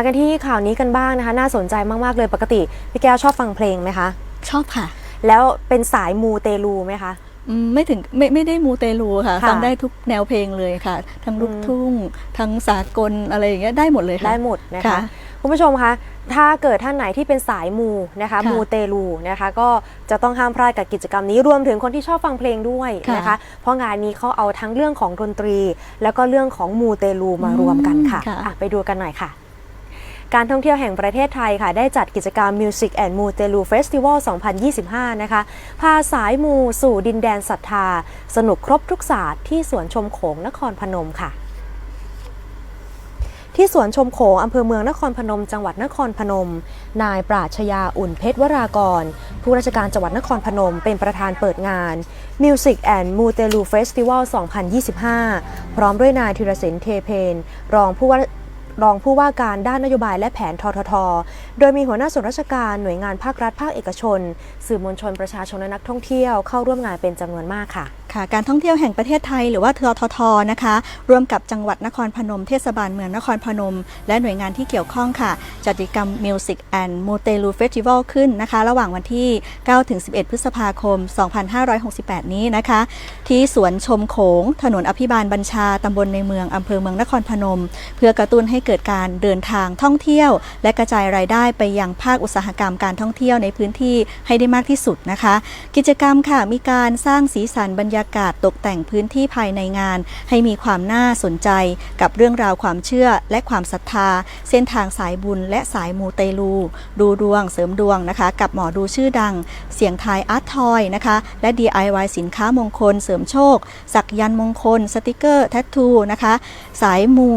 กันที่ข่าวนี้กันบ้างนะคะ น่าสนใจมาก ๆ เลยปกติ พี่แก้วชอบฟังเพลงไหมคะ ชอบค่ะ แล้วเป็นสายมูเตลูไหมคะอืมไม่ถึงไม่ไม่ได้มูเตลูค่ะค่ะฟังได้ทุกแนวเพลงเลยค่ะ ทั้งลูกอืมทุ่ง ทั้งสากลอะไรอย่างเงี้ยได้หมดเลยค่ะได้หมดนะคะค่ะคุณผู้ชมคะถ้าเกิดท่านไหนที่เป็นสายมูนะคะค่ะมูเตลูนะคะ ก็จะต้องห้ามพลาดกับกิจกรรมนี้รวมถึงคนที่ชอบฟังเพลงด้วยนะคะค่ะเพราะงานนี้เขาเอาทั้งเรื่องของดนตรี แล้วก็เรื่องของมูเตลูมารวมกันค่ะอืมค่ะอะไปดูกันหน่อยค่ะ การท่องเที่ยวแห่งประเทศไทยค่ะ ได้จัดกิจกรรม Music and m u t e l u Festival 2025 นะคะ พาสายมูสู่ดินแดนศรัทธา สนุกครบทุกศาสตร์ที่สวนชมโขงนครพนมค่ะที่สวนชมโขงอำเภอเมืองนครพนม จังหวัดนครพนม นายปราชญาอุ่นเพชรวรากร ผู้ราชการจังหวัดนครพนม เป็นประธานเปิดงาน Music and m u t e l u Festival 2025 พร้อมด้วยนายธีรศิลป์เทเพน รองผู้ว่า รองผู้ว่าการด้านนโยบายและแผนททท โดยมีหัวหน้าส่วนราชการหน่วยงานภาครัฐภาคเอกชน สื่อมวลชนประชาชนและนักท่องเที่ยวเข้าร่วมงานเป็นจำนวนมากค่ะค่ะการท่องเที่ยวแห่งประเทศไทยหรือว่าทททนะคะ ร่วมกับจังหวัดนครพนม เทศบาลเมืองนครพนม และหน่วยงานที่เกี่ยวข้องค่ะ จัดกิจกรรม Music and m o t e l u Festival ขึ้นนะคะ ระหว่างวันที่ 9-11 พฤษภาคม 2568 นี้นะคะ ที่สวนชมโขง ถนนอภิบาลบัญชาตำบลในเมืองอำเภอเมืองนครพนม เพื่อกระตุ้นให้เกิดการเดินทางท่องเที่ยว และกระจายรายได้ไปยังภาคอุตสาหกรรมการท่องเที่ยวในพื้นที่ให้ได้มากที่สุดนะคะ กิจกรรมค่ะมีการสร้างสีสันบรรยากาศตกแต่งพื้นที่ภายในงาน ให้มีความน่าสนใจกับเรื่องราวความเชื่อและความศรัทธา เส้นทางสายบุญและสายมูเตลู ดูดวงเสริมดวงนะคะ กับหมอดูชื่อดัง เสียงทายอาร์ตทอยนะคะ และ DIY สินค้ามงคล เสริมโชค สักยันต์มงคล สติกเกอร์ แทททูนะคะ สายมู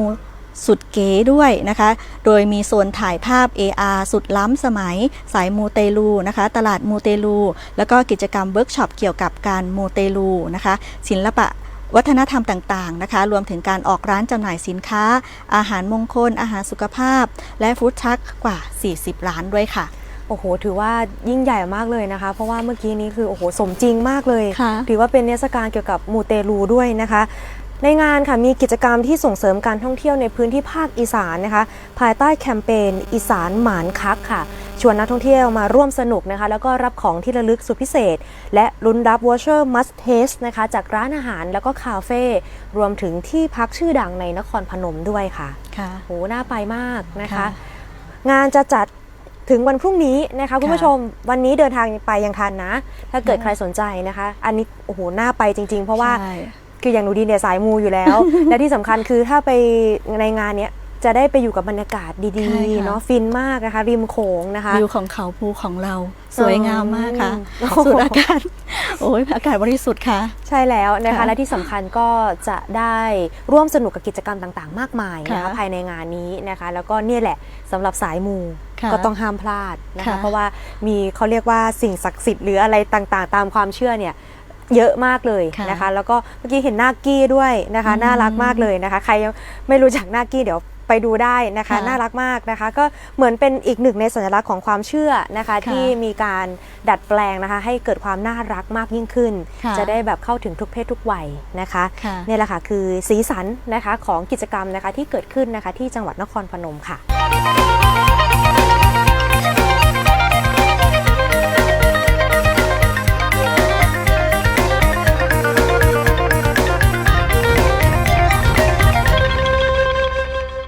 สุดเก๋ด้วยนะคะ โดยมีโซนถ่ายภาพ AR สุดล้ำสมัย สายมูเตลูนะคะ ตลาดมูเตลู แล้วก็กิจกรรมเวิร์กช็อปเกี่ยวกับการมูเตลูนะคะ ศิลปะวัฒนธรรมต่างๆนะคะ รวมถึงการออกร้านจำหน่ายสินค้า อาหารมงคล อาหารสุขภาพ และฟู้ดทรัคกว่า 40 ร้านด้วยค่ะโอ้โห ถือว่ายิ่งใหญ่มากเลยนะคะ เพราะว่าเมื่อกี้นี้คือโอ้โห สมจริงมากเลยค่ะถือว่าเป็นเทศกาลเกี่ยวกับมูเตลูด้วยนะคะ ในงานค่ะมีกิจกรรมที่ส่งเสริมการท่องเที่ยวในพื้นที่ภาคอีสานนะคะ ภายใต้แคมเปญอีสานหมานคักค่ะ ชวนนักท่องเที่ยวมาร่วมสนุกนะคะ แล้วก็รับของที่ระลึกสุดพิเศษ และลุ้นรับวอเชอร์มัสเทสนะคะ จากร้านอาหารแล้วก็คาเฟ่รวมถึงที่พักชื่อดังในนครพนมด้วยค่ะค่ะโหน่าไปมากนะคะค่ะงานจะจัดถึงวันพรุ่งนี้นะคะคุณค่ะผู้ชมวันนี้เดินทางไปยังทันนะ ถ้าเกิดค่ะใครสนใจนะคะ อันนี้โอ้โหน่าไปจริง ๆ เพราะว่าใช่ คืออย่างหนูดีเนี่ยสายมูอยู่แล้ว และที่สำคัญคือถ้าไปในงานเนี้ยจะได้ไปอยู่กับบรรยากาศดีใช่ค่ะๆเนาะฟินมากนะคะ ริมโขงนะคะวิวของเขาภูของเราสวยงามมากค่ะอืมสูดอากาศโอ้ยอากาศบริสุทธิ์ค่ะ ใช่แล้วนะคะค่ะและที่สำคัญก็จะได้ร่วมสนุกกับกิจกรรมต่างๆ มากมายนะคะค่ะภายในงานนี้นะคะ แล้วก็เนี่ยแหละสำหรับสายมูค่ะก็ต้องห้ามพลาดนะคะค่ะเพราะว่ามีเขาเรียกว่าสิ่งศักดิ์สิทธิ์หรืออะไรต่างๆ ตามความเชื่อเนี่ย เยอะมากเลยค่ะนะคะ แล้วก็เมื่อกี้เห็นนากี้ด้วยนะคะอืมน่ารักมากเลยนะคะ ใครยังไม่รู้จักนากี้เดี๋ยวไปดูได้นะคะค่ะน่ารักมากนะคะ ก็เหมือนเป็นอีกหนึ่งในสัญลักษณ์ของความเชื่อนะคะค่ะที่มีการดัดแปลงนะคะ ให้เกิดความน่ารักมากยิ่งขึ้นค่ะจะได้แบบเข้าถึงทุกเพศทุกวัยนะคะค่ะเนี่ยแหละค่ะคือสีสันนะคะของกิจกรรมนะคะที่เกิดขึ้นนะคะที่จังหวัดนครพนมค่ะ